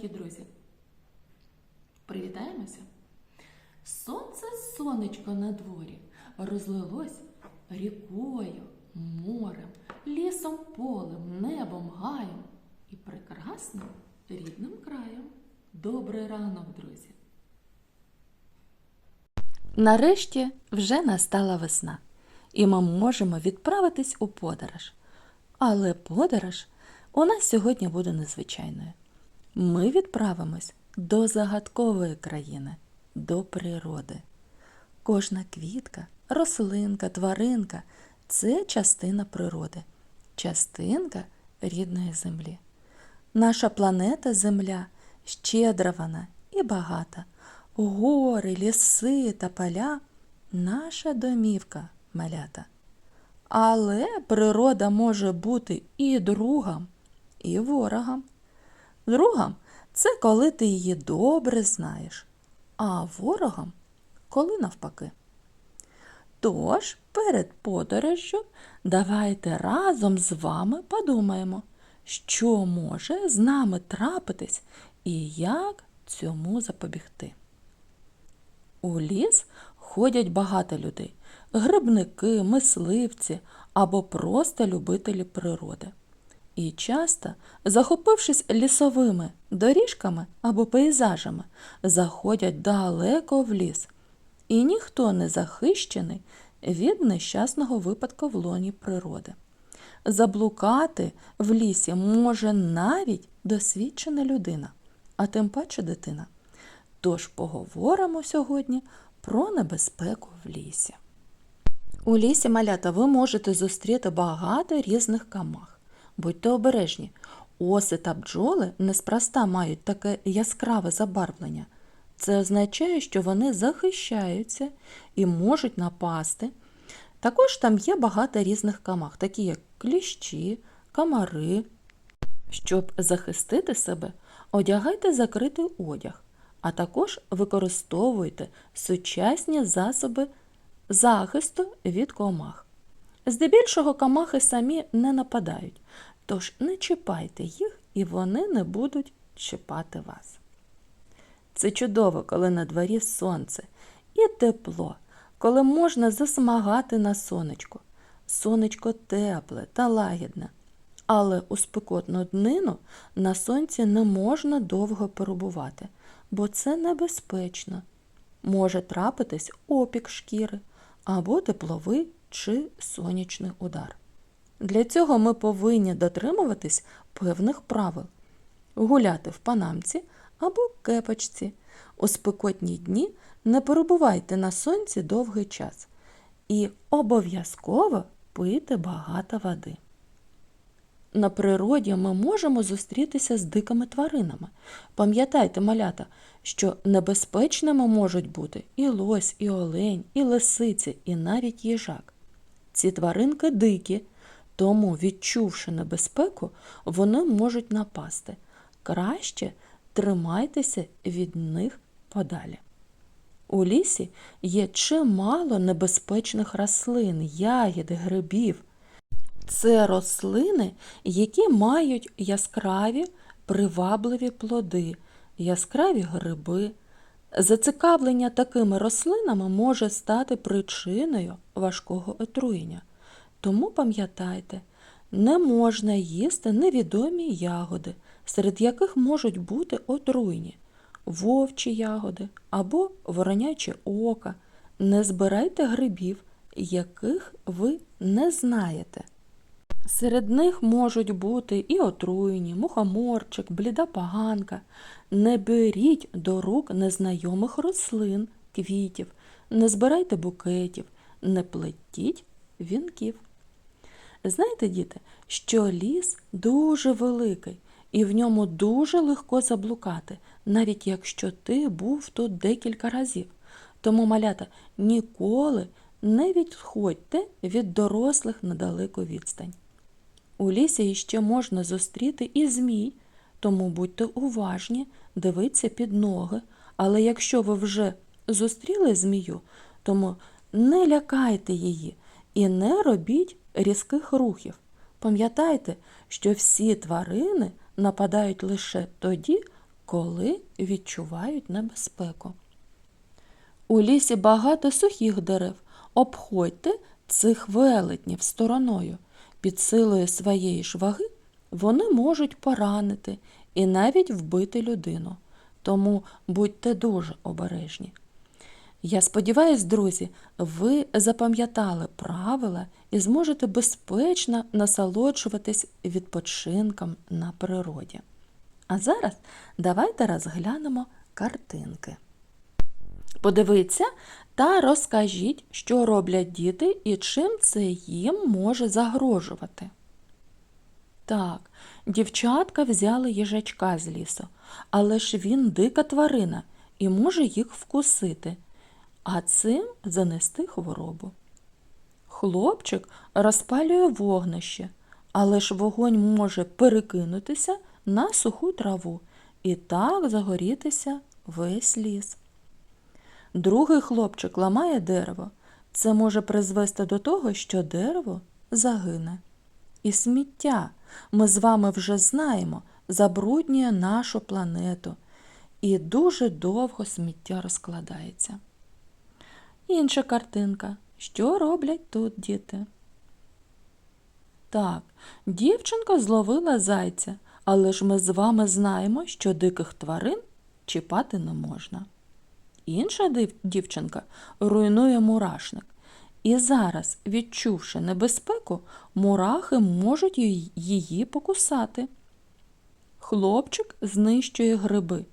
маленькі друзі. Привітаємося. Сонце сонечко на дворі розлилось рікою, морем, лісом, полем, небом, гаєм і прекрасним рідним краєм. Добрий ранок, друзі! Нарешті вже настала весна, і ми можемо відправитись у подорож. Але подорож у нас сьогодні буде незвичайною. Ми відправимось до загадкової країни, до природи. Кожна квітка, рослинка, тваринка це частина природи, частинка рідної землі. Наша планета Земля щедра вона і багата. Гори, ліси та поля наша домівка малята. Але природа може бути і другом, і ворогом. Другом це коли ти її добре знаєш, а ворогом коли навпаки. Тож, перед подорожжю давайте разом з вами подумаємо, що може з нами трапитись і як цьому запобігти. У ліс ходять багато людей грибники, мисливці або просто любителі природи. І часто, захопившись лісовими доріжками або пейзажами, заходять далеко в ліс, і ніхто не захищений від нещасного випадку в лоні природи. Заблукати в лісі може навіть досвідчена людина, а тим паче дитина. Тож поговоримо сьогодні про небезпеку в лісі. У лісі малята ви можете зустріти багато різних камах. Будьте обережні, оси та бджоли неспроста мають таке яскраве забарвлення. Це означає, що вони захищаються і можуть напасти. Також там є багато різних камах, такі як кліщі, комари. Щоб захистити себе, одягайте закритий одяг, а також використовуйте сучасні засоби захисту від комах. Здебільшого комахи самі не нападають, тож не чіпайте їх і вони не будуть чіпати вас. Це чудово, коли на дворі сонце і тепло, коли можна засмагати на сонечко. Сонечко тепле та лагідне. Але у спекотну днину на сонці не можна довго перебувати, бо це небезпечно. Може трапитись опік шкіри або тепловий чи сонячний удар. Для цього ми повинні дотримуватись певних правил гуляти в панамці або кепочці. У спекотні дні не перебувайте на сонці довгий час і обов'язково пийте багато води. На природі ми можемо зустрітися з дикими тваринами. Пам'ятайте, малята, що небезпечними можуть бути і лось, і олень, і лисиці, і навіть їжак. Ці тваринки дикі, тому, відчувши небезпеку, вони можуть напасти. Краще тримайтеся від них подалі. У лісі є чимало небезпечних рослин, ягід, грибів. Це рослини, які мають яскраві привабливі плоди, яскраві гриби. Зацікавлення такими рослинами може стати причиною важкого отруєння. Тому пам'ятайте, не можна їсти невідомі ягоди, серед яких можуть бути отруйні, вовчі ягоди або вороняче ока. Не збирайте грибів, яких ви не знаєте. Серед них можуть бути і отруйні, мухоморчик, бліда поганка. Не беріть до рук незнайомих рослин, квітів, не збирайте букетів, не плетіть вінків. Знаєте, діти, що ліс дуже великий, і в ньому дуже легко заблукати, навіть якщо ти був тут декілька разів. Тому, малята, ніколи не відходьте від дорослих на далеку відстань. У лісі іще можна зустріти і змій, тому будьте уважні, дивіться під ноги. Але якщо ви вже зустріли змію, тому не лякайте її і не робіть різких рухів. Пам'ятайте, що всі тварини нападають лише тоді, коли відчувають небезпеку. У лісі багато сухих дерев. Обходьте цих велетнів стороною. Під силою своєї ж ваги вони можуть поранити і навіть вбити людину. Тому будьте дуже обережні. Я сподіваюсь, друзі, ви запам'ятали правила і зможете безпечно насолоджуватись відпочинком на природі. А зараз давайте розглянемо картинки. Подивіться та розкажіть, що роблять діти і чим це їм може загрожувати. Так, дівчатка взяли їжачка з лісу, але ж він дика тварина і може їх вкусити, а цим занести хворобу. Хлопчик розпалює вогнище, але ж вогонь може перекинутися на суху траву і так загорітися весь ліс. Другий хлопчик ламає дерево. Це може призвести до того, що дерево загине. І сміття, ми з вами вже знаємо, забруднює нашу планету. І дуже довго сміття розкладається. Інша картинка. Що роблять тут діти? Так, дівчинка зловила зайця, але ж ми з вами знаємо, що диких тварин чіпати не можна. Інша дівчинка руйнує мурашник. І зараз, відчувши небезпеку, мурахи можуть її- покусати. Хлопчик знищує гриби.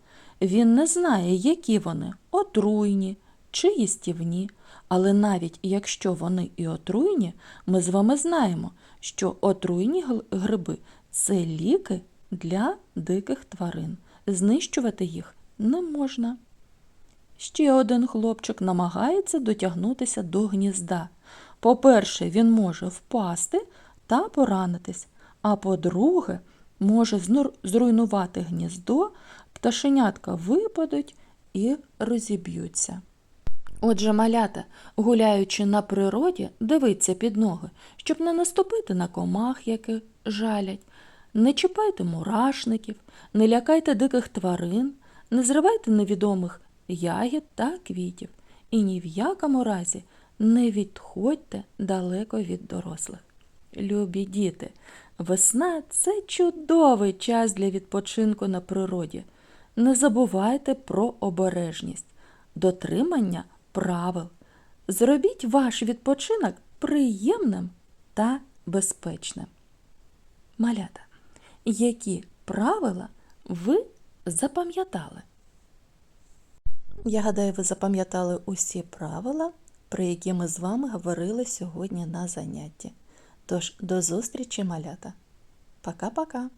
Він не знає, які вони отруйні чи їстівні. Але навіть якщо вони і отруйні, ми з вами знаємо, що отруйні гриби це ліки для диких тварин. Знищувати їх не можна. Ще один хлопчик намагається дотягнутися до гнізда. По-перше, він може впасти та поранитись, а по-друге, може зруйнувати гніздо, пташенятка випадуть і розіб'ються. Отже, малята, гуляючи на природі, дивіться під ноги, щоб не наступити на комах, які жалять. Не чіпайте мурашників, не лякайте диких тварин, не зривайте невідомих ягід та квітів. І ні в якому разі не відходьте далеко від дорослих. Любі діти, весна це чудовий час для відпочинку на природі. Не забувайте про обережність, дотримання правил. Зробіть ваш відпочинок приємним та безпечним. Малята, які правила ви запам'ятали? Я гадаю, ви запам'ятали усі правила, про які ми з вами говорили сьогодні на занятті. Тож до зустрічі, малята. Пока-пока!